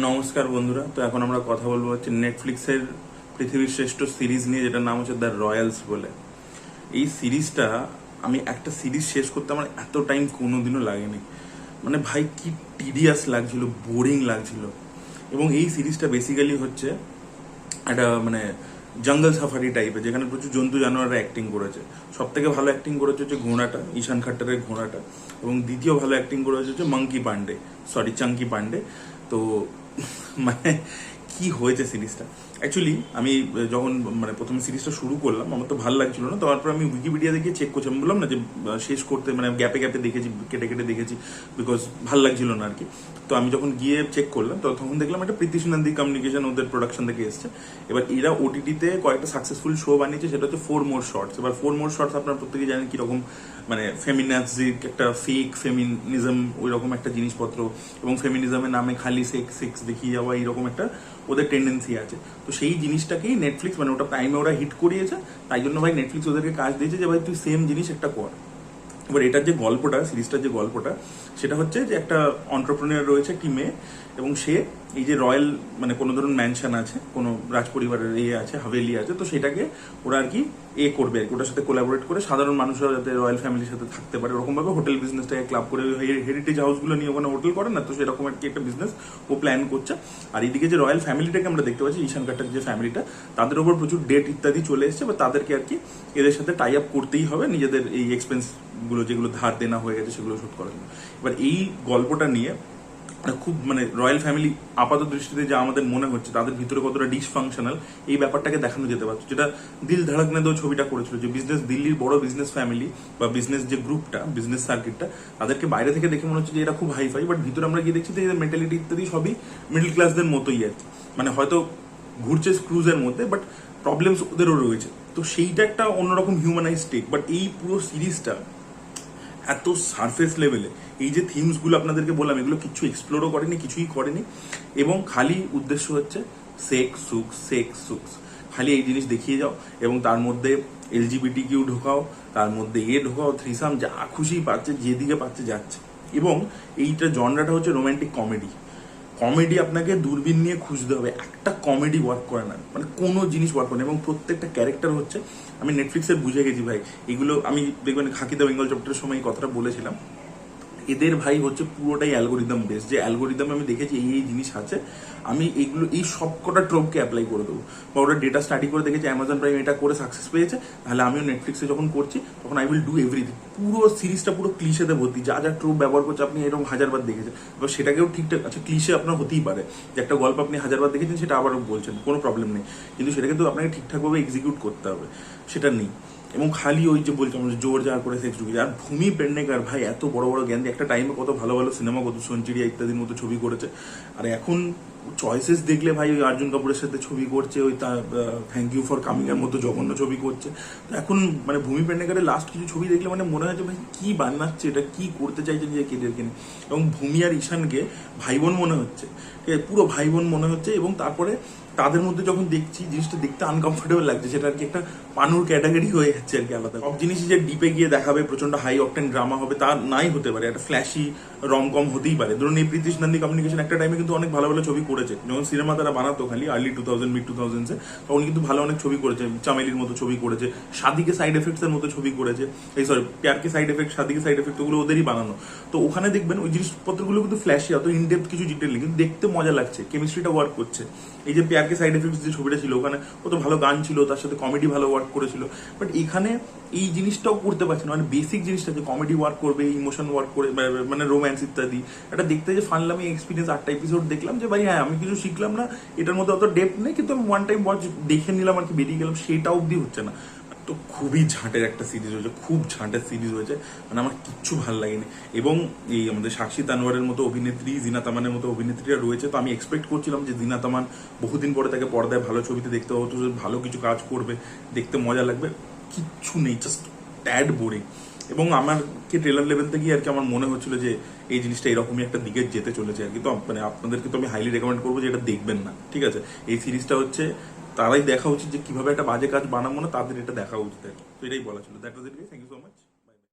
নমস্কার বন্ধুরা। তো এখন আমরা কথা বলব হচ্ছে নেটফ্লিক্সের পৃথিবীর শ্রেষ্ঠ সিরিজ নিয়ে, যেটার নাম হচ্ছে দ্য রয়্যালস বলে। এই সিরিজটা আমি একটা সিরিজ শেষ করতে আমার এত টাইম কোনোদিনও লাগেনি। মানে ভাই, কি টিডিয়াস লাগছিল বোরিং লাগছিল। এবং এই সিরিজটা বেসিক্যালি হচ্ছে একটা মানে জঙ্গল সাফারি টাইপের যেখানে প্রচুর জন্তু জানোয়াররা অ্যাক্টিং করেছে। সব থেকে ভালো অ্যাক্টিং করেছে হচ্ছে ঘোড়াটা, ঈশান খাট্টারের ঘোড়াটা। এবং দ্বিতীয় ভালো অ্যাক্টিং করেছে হচ্ছে মাঙ্কি পান্ডে সরি চাঙ্কি পান্ডে তো মানে কি হয়েছে সিরিজটা? অ্যাকচুয়ালি আমি যখন মানে প্রথমে সিরিজটা শুরু করলাম, আমার তো ভালো লাগছিল না, তারপর আমি উইকিপিডিয়া দেখে চেক করছি আমি বললাম না যে শেষ করতে মানে গ্যাপে গ্যাপে দেখেছি, কেটে কেটে দেখেছি বিকজ ভালো লাগছিল না আর কি তো আমি যখন গিয়ে চেক করলাম, তো তখন দেখলাম একটা প্রীতিশ নন্দী কমিউনিকেশন ওদের প্রোডাকশন থেকে এসছে। এবার এরা ওটিটিতে কয়েকটা সাকসেসফুল শো বানিয়েছে, সেটা হচ্ছে ফোর মোর শর্টস এবার ফোর মোর শর্টস আপনারা প্রত্যেকে জানেন কীরকম মানে ফেমিনাজিক একটা ফেক ফেমিনিজম ওই রকম একটা জিনিসপত্র, এবং ফেমিনিজমের নামে খালি সেক্স সেক্স দেখিয়ে যাওয়া, এইরকম একটা ওদের টেন্ডেন্সি আছে। তো সেই জিনিসটাকেই নেটফ্লিক্স মানে ওটা প্রাইমে ওরা হিট করিয়েছে। তাই জন্য ভাই নেটফ্লিক্স ওদেরকে কাজ দিয়েছে যে, ভাই, তুই সেম জিনিস একটা কর। এবার এটার যে গল্পটা, সিরিজটার যে গল্পটা, সেটা হচ্ছে যে একটা অন্টারপ্রেনার রয়েছে, একটি মেয়ে, এবং সে এই যে রয়্যাল মানে কোনো ধরুন ম্যানশন আছে, কোনো রাজপরিবারের ইয়ে আছে, হাভেলি আছে, তো সেটাকে ওরা আর কি এ করবে আর কি। ওটার সাথে কোলাবোরেট করে সাধারণ মানুষরা যাতে রয়্যাল ফ্যামিলির সাথে থাকতে পারে। ওরকমভাবে হোটেল বিজনেসটাকে ক্লাব করে হেরিটেজ হাউসগুলো নিয়ে ওখানে হোটেল করে না, তো সেরকম আর কি একটা বিজনেস ও প্ল্যান করছে। আর এইদিকে যে রয়্যাল ফ্যামিলিটাকে আমরা দেখতে পাচ্ছি, ঈশান কাটার যে ফ্যামিলিটা তাদের উপর প্রচুর ডেট ইত্যাদি চলে এসেছে বা তাদেরকে আর কি এদের সাথে টাই আপ করতেই হবে। নিজেদের এই এক্সপেন্স গুলো যেগুলো ধার দেনা হয়ে গেছে সেগুলো শোধ করার জন্য। এবার এই গল্পটা নিয়ে খুব মানে রয়্যাল ফ্যামিলি আপাত দৃষ্টিতে যা আমাদের মনে হচ্ছে, তাদের ভিতরে কতটা ডিসফাংশনাল এই ব্যাপারটাকে দেখানো যেতে পারছে। যেটা দিল ধড়কনে দো ছবিটা করেছিল যে বিজনেস দিল্লির বড় বিজনেস ফ্যামিলি বা বিজনেস যে গ্রুপটা বিজনেস সার্কিটটা তাদেরকে বাইরে থেকে দেখে মনে হচ্ছে যে এরা খুব হাই ফাই বাট ভিতরে আমরা গিয়ে দেখছি যে এদের মেন্টালিটি ইত্যাদি সবই মিডল ক্লাসদের মতোই আর মানে হয়তো ঘুরছে স্ক্রুজের মধ্যে বাট প্রবলেমস ওদেরও রয়েছে। তো সেইটা একটা অন্যরকম হিউম্যানাইজ টেক বাট এই পুরো সিরিজটা এত সারফেস লেভেলে এই যে থিমসগুলো আপনাদেরকে বললাম, এগুলো কিছু এক্সপ্লোরও করেনি, কিছুই করেনি। এবং খালি উদ্দেশ্য হচ্ছে সেক সুখ সেক সুখ খালি এই জিনিস দেখিয়ে যাও, এবং তার মধ্যে এলজিবিটি কিউ ঢোকাও, তার মধ্যে এ ঢোকাও থ্রিসাম যা খুশি পাচ্ছে, যেদিকে পাচ্ছে যাচ্ছে। এবং এইটা জনরাটা হচ্ছে রোম্যান্টিক কমেডি কমেডি আপনাকে দূরবীন নিয়ে খুঁজতে হবে। একটা কমেডি ওয়ার্ক করে না। মানে কোনো জিনিস ওয়ার্ক করে না। এবং প্রত্যেকটা ক্যারেক্টার হচ্ছে, আমি নেটফ্লিক্সে বুঝে গেছি ভাই, এগুলো আমি দেখবেন খাকিদা বেঙ্গল চ্যাপ্টারের সময় এই কথাটা বলেছিলাম। এদের ভাই হচ্ছে পুরোটাই অ্যালগোরিদম বেস যে অ্যালগোরিদম আমি দেখেছি, এই এই জিনিস আছে, আমি এইগুলো, এই সব কটা ট্রোপকে অ্যাপ্লাই করে দেবো। বা ওরা ডেটা স্টাডি করে দেখেছি অ্যামাজন প্রাইম এটা করে সাকসেস পেয়েছে, তাহলে আমিও নেটফ্লিক্সে যখন করছি, তখন আই উইল ডু এভরিথিং পুরো সিরিজটা পুরো ক্লিশেতে ভর্তি, যা যা ট্রোপ ব্যবহার করছে, আপনি এরকম হাজারবার দেখেছেন। এবার সেটাকেও ঠিকঠাক আচ্ছা ক্লিশে আপনার হতেই পারে। যে একটা গল্প আপনি হাজারবার দেখেছেন, সেটা আবারও বলছেন, কোনো প্রবলেম নেই। কিন্তু সেটা কিন্তু আপনাকে ঠিকঠাকভাবে এক্সিকিউট করতে হবে, সেটা নেই। এবং খালি ওই যে বলছিলাম যে জোর যাওয়ার করে সেক্স ঢুকে আর ভূমি পেন্ডেকার ভাই এত বড় বড় জ্ঞান একটা টাইমে কত ভালো ভালো সিনেমা কত সঞ্চিরিয়া ইত্যাদির মতো ছবি করেছে। আর এখন চয়েসেস দেখলে ভাই ওই অর্জুন কাপুরের সাথে ছবি করছে, ওই তার থ্যাংক ইউ ফর কামিং এর মতো জঘন্য ছবি করছে। তো এখন মানে ভূমি পেডনেকারের লাস্ট কিছু ছবি দেখলে মানে মনে হয় যে ভাই কি বানাচ্ছে, এটা কি করতে চাইছে নিজের কেরিয়ারকে নিয়ে। এবং ভূমি আর ঈশানকে ভাই বোন মনে হচ্ছে, ঠিক আছে? পুরো ভাই বোন মনে হচ্ছে এবং তারপরে তাদের মধ্যে যখন দেখছি, জিনিসটা দেখতে আনকমফোর্টেবল লাগছে, সেটা আর কি একটা পানুর ক্যাটাগরি হয়ে যাচ্ছে আর কি আলাদা সব জিনিসই যে ডিপে গিয়ে দেখাবে প্রচণ্ড হাই অকটেন ড্রামা হবে, তা নাই হতে পারে। একটা ফ্ল্যাশি রমকম হতেই পারে। ধরুন এই প্রীতিশ নন্দী কমিউনিকেশন একটা টাইমে কিন্তু অনেক ভালো ভালো ছবি করেছে। যখন সিনেমা তারা বানাতো, খালি early two thousand mid two থাউজেন্ডসে তখন কিন্তু ভালো অনেক ছবি করেছে। চামেলির মতো ছবি করেছে শাদিকে সাইড এফেক্টস এর মতো ছবি করেছে। এই sorry Pyaar ke side effect Shaadi ke side effect ওগুলো ওদেরই বানানো। তো ওখানে দেখবেন ওই জিনিসপত্রগুলো কিন্তু ফ্ল্যাশি অত ইনডেপথ কিছু ডিটেল কিন্তু দেখতে মজা লাগছে কেমিস্ট্রিটা ওয়ার্ক করছে। এই যে প্যারকে সাইড এফেক্টস যে ছবিটা ছিল, ওখানে কত ভালো গান ছিল, তার সাথে কমেডি ভালো ওয়ার্ক করেছিল। বাট এখানে এই জিনিসটাও করতে পারছে না। মানে বেসিক জিনিসটা যে কমেডি ওয়ার্ক করবে ইমোশন ওয়ার্ক করে মানে রোম্যান্স ইত্যাদি, এটা দেখতে যে ফানলাম এই এক্সপিরিয়েন্স আটটা এপিসোড দেখলাম যে ভাই হ্যাঁ আমি কিছু শিখলাম না, এটার মধ্যে অত ডেপ নেই, কিন্তু আমি ওয়ান টাইম ওয়াচ দেখে নিলাম আর কি, বেরিয়ে গেলাম, সেটা অবধি হচ্ছে না। তো খুবই ঝাঁটের একটা সিরিজ হয়েছে, খুব ঝাঁটের সিরিজ হয়েছে মানে আমার কিচ্ছু ভালো লাগেনি। এবং এই আমাদের সাক্ষী তানোয়ারের মতো অভিনেত্রী, জিনা তামানের মতো অভিনেত্রীরা রয়েছে, তো আমি এক্সপেক্ট করছিলাম যে জিনা তামান বহুদিন পরে তাকে পর্দায় ভালো ছবিতে দেখতে হতো ভালো কিছু কাজ করবে, দেখতে মজা লাগবে। কিচ্ছু নেই জাস্ট ট্যাড বোরিং এবং আমারকে ট্রেলার লেভেল থেকে আর কি আমার মনে হচ্ছিল যে এই জিনিসটা এরকমই একটা দিকে যেতে চলেছে আর কি। তো মানে আপনাদেরকে তো আমি হাইলি রেকমেন্ড করব যে এটা দেখবেন না, ঠিক আছে? এই সিরিজটা হচ্ছে তারাই দেখা উচিত যে কীভাবে একটা বাজে কাজ বানাবো না, তাদের এটা দেখা উচিত। তো এটাই বলা ছিল। That was it thank you so much